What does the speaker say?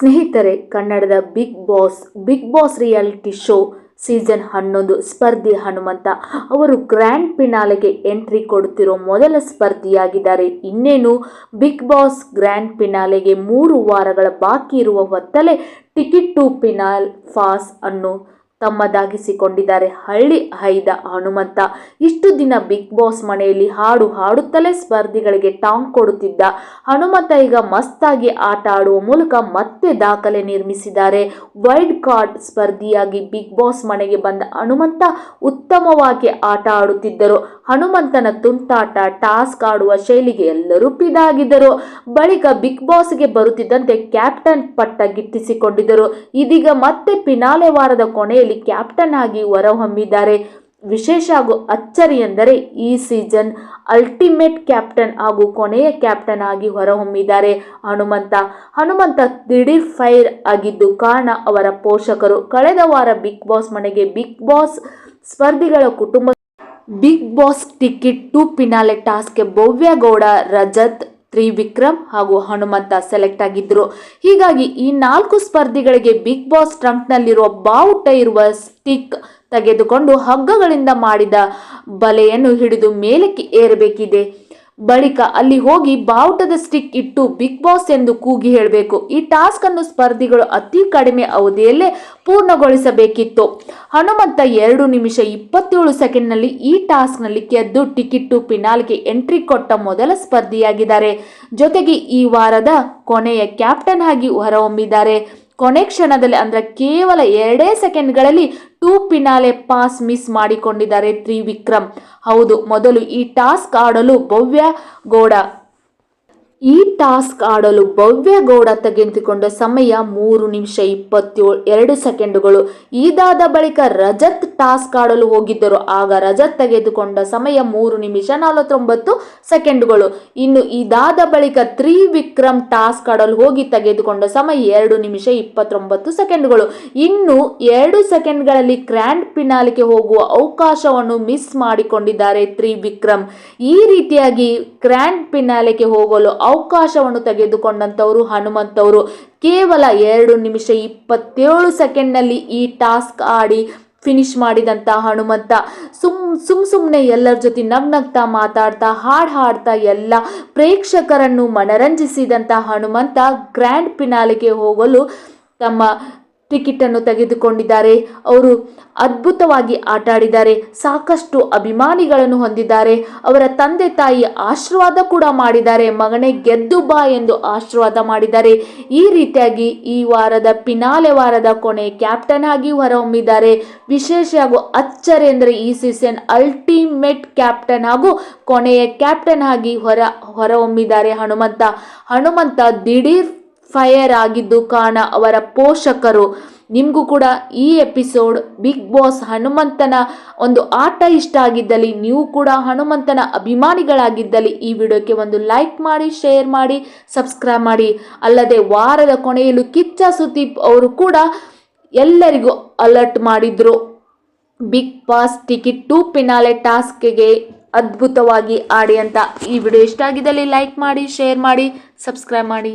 ಸ್ನೇಹಿತರೆ, ಕನ್ನಡದ Bigg Boss Bigg Boss reality show season ಹನ್ನೊಂದು ಸ್ಪರ್ಧಿ ಹನುಮಂತ. ಅವರು ಗ್ರ್ಯಾಂಡ್ ಪಿನಾಲೆಗೆ ಎಂಟ್ರಿ ಕೊಡುತ್ತಿರೋ ಮೊದಲ ಸ್ಪರ್ಧಿಯಾಗಿದ್ದಾರೆ. ಇನ್ನೇನು, ಬಿಗ್ ಬಾಸ್ ಗ್ರ್ಯಾಂಡ್ ಪಿನಾಲೆಗೆ ಮೂರು ವಾರಗಳ ಬಾಕಿ ಇರುವ ಹೊತ್ತಲೇ ಟಿಕೆಟ್ ಟು ಪಿನಾಲ್ ಫಾಸ್ ಅನ್ನು ತಮ್ಮದಾಗಿಸಿಕೊಂಡಿದ್ದಾರೆ. ಹಳ್ಳಿ ಹೈದ ಹನುಮಂತ ಇಷ್ಟು ದಿನ ಬಿಗ್ ಬಾಸ್ ಮನೆಯಲ್ಲಿ ಹಾಡು ಹಾಡುತ್ತಲೇ ಸ್ಪರ್ಧಿಗಳಿಗೆ ಟಾಂಗ್ ಕೊಡುತ್ತಿದ್ದ. ಹನುಮಂತ ಈಗ ಮಸ್ತಾಗಿ ಆಟ ಆಡುವ ಮೂಲಕ ಮತ್ತೆ ದಾಖಲೆ ನಿರ್ಮಿಸಿದ್ದಾರೆ. ವೈಲ್ಡ್ ಕಾರ್ಡ್ ಸ್ಪರ್ಧಿಯಾಗಿ ಬಿಗ್ ಬಾಸ್ ಮನೆಗೆ ಬಂದ ಹನುಮಂತ ಉತ್ತಮವಾಗಿ ಆಟ ಆಡುತ್ತಿದ್ದರು. ಹನುಮಂತನ ತುಂಟಾಟ, ಟಾಸ್ಕ್ ಆಡುವ ಶೈಲಿಗೆ ಎಲ್ಲರೂ ಪಿದಾಗಿದ್ದರು. ಬಳಿಕ ಬಿಗ್ ಬಾಸ್ಗೆ ಬರುತ್ತಿದ್ದಂತೆ ಕ್ಯಾಪ್ಟನ್ ಪಟ್ಟ ಗಿಟ್ಟಿಸಿಕೊಂಡಿದ್ದರು. ಇದೀಗ ಮತ್ತೆ ಪಿನಾಲೆ ವಾರದ ಕೊನೆಯಲ್ಲಿ ಕ್ಯಾಪ್ಟನ್ ಆಗಿ ಹೊರಹೊಮ್ಮಿದ್ದಾರೆ. ವಿಶೇಷ ಹಾಗೂ ಅಚ್ಚರಿ ಎಂದರೆ ಈ ಸೀಸನ್ ಅಲ್ಟಿಮೇಟ್ ಕ್ಯಾಪ್ಟನ್ ಹಾಗೂ ಕೊನೆಯ ಕ್ಯಾಪ್ಟನ್ ಆಗಿ ಹೊರಹೊಮ್ಮಿದ್ದಾರೆ. ಹನುಮಂತ ಹನುಮಂತ ದಿಢೀರ್ ಫೈರ್ ಆಗಿದ್ದು ಕಾರಣ ಅವರ ಪೋಷಕರು. ಕಳೆದ ವಾರ ಬಿಗ್ ಬಾಸ್ ಮನೆಗೆ ಬಿಗ್ ಬಾಸ್ ಸ್ಪರ್ಧಿಗಳ ಕುಟುಂಬ Bigg Boss ticket to finale ಟಾಸ್ಕ್ಗೆ Bhavya Gowda Rajath Trivikram ಹಾಗೂ ಹನುಮಂತ ಸೆಲೆಕ್ಟ್ ಆಗಿದ್ರು. ಹೀಗಾಗಿ ಈ ನಾಲ್ಕು ಸ್ಪರ್ಧಿಗಳಿಗೆ ಬಿಗ್ ಬಾಸ್ ಟ್ರಂಪ್ನಲ್ಲಿರುವ ಬಾವುಟ ಇರುವ ಸ್ಟಿಕ್ ತೆಗೆದುಕೊಂಡು ಹಗ್ಗಗಳಿಂದ ಮಾಡಿದ ಬಲೆಯನ್ನು ಹಿಡಿದು ಮೇಲಕ್ಕೆ ಏರಬೇಕಿದೆ. ಬಳಿಕ ಅಲ್ಲಿ ಹೋಗಿ ಬಾವುಟದ ಸ್ಟಿಕ್ ಇಟ್ಟು ಬಿಗ್ ಬಾಸ್ ಎಂದು ಕೂಗಿ ಹೇಳಬೇಕು. ಈ ಟಾಸ್ಕ್ ಅನ್ನು ಸ್ಪರ್ಧಿಗಳು ಅತಿ ಕಡಿಮೆ ಅವಧಿಯಲ್ಲೇ ಪೂರ್ಣಗೊಳಿಸಬೇಕಿತ್ತು. ಹನುಮಂತ ಎರಡು ನಿಮಿಷ ಇಪ್ಪತ್ತೇಳು ಸೆಕೆಂಡ್ನಲ್ಲಿ ಈ ಟಾಸ್ಕ್ನಲ್ಲಿ ಗೆದ್ದು ಟಿಕೆಟ್ ಟು ಪಿನಾಲ್ಗೆ ಎಂಟ್ರಿ ಕೊಟ್ಟ ಮೊದಲ ಸ್ಪರ್ಧಿಯಾಗಿದ್ದಾರೆ. ಜೊತೆಗೆ ಈ ವಾರದ ಕೊನೆಯ ಕ್ಯಾಪ್ಟನ್ ಆಗಿ ಹೊರಹೊಮ್ಮಿದ್ದಾರೆ. ಕೊನೆ ಕ್ಷಣದಲ್ಲಿ ಅಂದ್ರೆ ಕೇವಲ ಎರಡೇ ಸೆಕೆಂಡ್ಗಳಲ್ಲಿ ಟೂ ಪಿನಾಲೆ ಪಾಸ್ ಮಿಸ್ ಮಾಡಿಕೊಂಡಿದ್ದಾರೆ ತ್ರಿವಿಕ್ರಮ್. ಹೌದು, ಮೊದಲು ಈ ಟಾಸ್ಕ್ ಆಡಲು ಭವ್ಯ ಗೌಡ ಈ ಟಾಸ್ಕ್ ಆಡಲು ಭವ್ಯ ಗೌಡ ತೆಗೆದುಕೊಂಡ ಸಮಯ ಮೂರು ನಿಮಿಷ ಇಪ್ಪತ್ತೇಳು, ಎರಡು ಸೆಕೆಂಡುಗಳು. ಇದಾದ ಬಳಿಕ ರಜತ್ ಟಾಸ್ಕ್ ಆಡಲು ಹೋಗಿದ್ದರು. ಆಗ ರಜತ್ ತೆಗೆದುಕೊಂಡ ಸಮಯ ಮೂರು ನಿಮಿಷ ನಲವತ್ತೊಂಬತ್ತು ಸೆಕೆಂಡುಗಳು. ಇನ್ನು ಇದಾದ ಬಳಿಕ ತ್ರಿವಿಕ್ರಮ್ ಟಾಸ್ಕ್ ಆಡಲು ಹೋಗಿ ತೆಗೆದುಕೊಂಡ ಸಮಯ ಎರಡು ನಿಮಿಷ ಇಪ್ಪತ್ತೊಂಬತ್ತು ಸೆಕೆಂಡುಗಳು. ಇನ್ನು ಎರಡು ಸೆಕೆಂಡ್ಗಳಲ್ಲಿ ಗ್ರ್ಯಾಂಡ್ ಪಿನಾಲಿಗೆ ಹೋಗುವ ಅವಕಾಶವನ್ನು ಮಿಸ್ ಮಾಡಿಕೊಂಡಿದ್ದಾರೆ ತ್ರಿವಿಕ್ರಮ್. ಈ ರೀತಿಯಾಗಿ ಗ್ರ್ಯಾಂಡ್ ಪಿನಾಲಿಗೆ ಹೋಗಲು ಅವಕಾಶವನ್ನು ತೆಗೆದುಕೊಂಡಂಥವರು ಹನುಮಂತವರು. ಕೇವಲ ಎರಡು ನಿಮಿಷ ಇಪ್ಪತ್ತೇಳು ಸೆಕೆಂಡ್ನಲ್ಲಿ ಈ ಟಾಸ್ಕ್ ಆಡಿ ಫಿನಿಶ್ ಮಾಡಿದಂಥ ಹನುಮಂತ. ಸುಮ್ ಸುಮ್ ಸುಮ್ಮನೆ ಎಲ್ಲರ ಜೊತೆ ನಗ್ನಗ್ತಾ ಮಾತಾಡ್ತಾ, ಹಾಡು ಹಾಡ್ತಾ ಎಲ್ಲ ಪ್ರೇಕ್ಷಕರನ್ನು ಮನರಂಜಿಸಿದಂಥ ಹನುಮಂತ ಗ್ರ್ಯಾಂಡ್ ಪಿನಾಲಿಗೆ ಹೋಗಲು ತಮ್ಮ ಟಿಕೆಟನ್ನು ತೆಗೆದುಕೊಂಡಿದ್ದಾರೆ. ಅವರು ಅದ್ಭುತವಾಗಿ ಆಟ ಆಡಿದ್ದಾರೆ ಸಾಕಷ್ಟು ಅಭಿಮಾನಿಗಳನ್ನು ಹೊಂದಿದ್ದಾರೆ. ಅವರ ತಂದೆ ತಾಯಿ ಆಶೀರ್ವಾದ ಕೂಡ ಮಾಡಿದ್ದಾರೆ. ಮಗನೇ ಗೆದ್ದು ಬಾ ಎಂದು ಆಶೀರ್ವಾದ ಮಾಡಿದ್ದಾರೆ. ಈ ರೀತಿಯಾಗಿ ಈ ವಾರದ ಪಿನಾಲೆ ವಾರದ ಕೊನೆ ಕ್ಯಾಪ್ಟನ್ ಆಗಿ ಹೊರಹೊಮ್ಮಿದ್ದಾರೆ. ವಿಶೇಷ ಹಾಗೂ ಅಚ್ಚರಿ ಅಂದರೆ ಈ ಸೀಸನ್ ಅಲ್ಟಿಮೇಟ್ ಕ್ಯಾಪ್ಟನ್ ಹಾಗೂ ಕೊನೆಯ ಕ್ಯಾಪ್ಟನ್ ಆಗಿ ಹೊರ ಹೊರಹೊಮ್ಮಿದ್ದಾರೆ ಹನುಮಂತ. ಹನುಮಂತ ದಿಢೀರ್ ಫೈರ್ ಆಗಿದ್ದು ಕಾರಣ ಅವರ ಪೋಷಕರು. ನಿಮಗೂ ಕೂಡ ಈ ಎಪಿಸೋಡ್ ಬಿಗ್ ಬಾಸ್ ಹನುಮಂತನ ಒಂದು ಆಟ ಇಷ್ಟ ಆಗಿದ್ದಲ್ಲಿ ನೀವು ಕೂಡ ಹನುಮಂತನ ಅಭಿಮಾನಿಗಳಾಗಿದ್ದಲ್ಲಿ ಈ ವಿಡಿಯೋಕ್ಕೆ ಒಂದು ಲೈಕ್ ಮಾಡಿ, ಶೇರ್ ಮಾಡಿ, ಸಬ್ಸ್ಕ್ರೈಬ್ ಮಾಡಿ. ಅಲ್ಲದೆ ವಾರದ ಕೊನೆಯಲ್ಲೂ ಕಿಚ್ಚ ಸುದೀಪ್ ಅವರು ಕೂಡ ಎಲ್ಲರಿಗೂ ಅಲರ್ಟ್ ಮಾಡಿದರು. Bigg Boss ticket to finale ಟಾಸ್ಕ್ಗೆ ಅದ್ಭುತವಾಗಿ ಆಡಿ ಅಂತ ಈ ವಿಡಿಯೋ ಇಷ್ಟ ಆಗಿದ್ದಲ್ಲಿ ಲೈಕ್ ಮಾಡಿ, ಶೇರ್ ಮಾಡಿ, ಸಬ್ಸ್ಕ್ರೈಬ್ ಮಾಡಿ.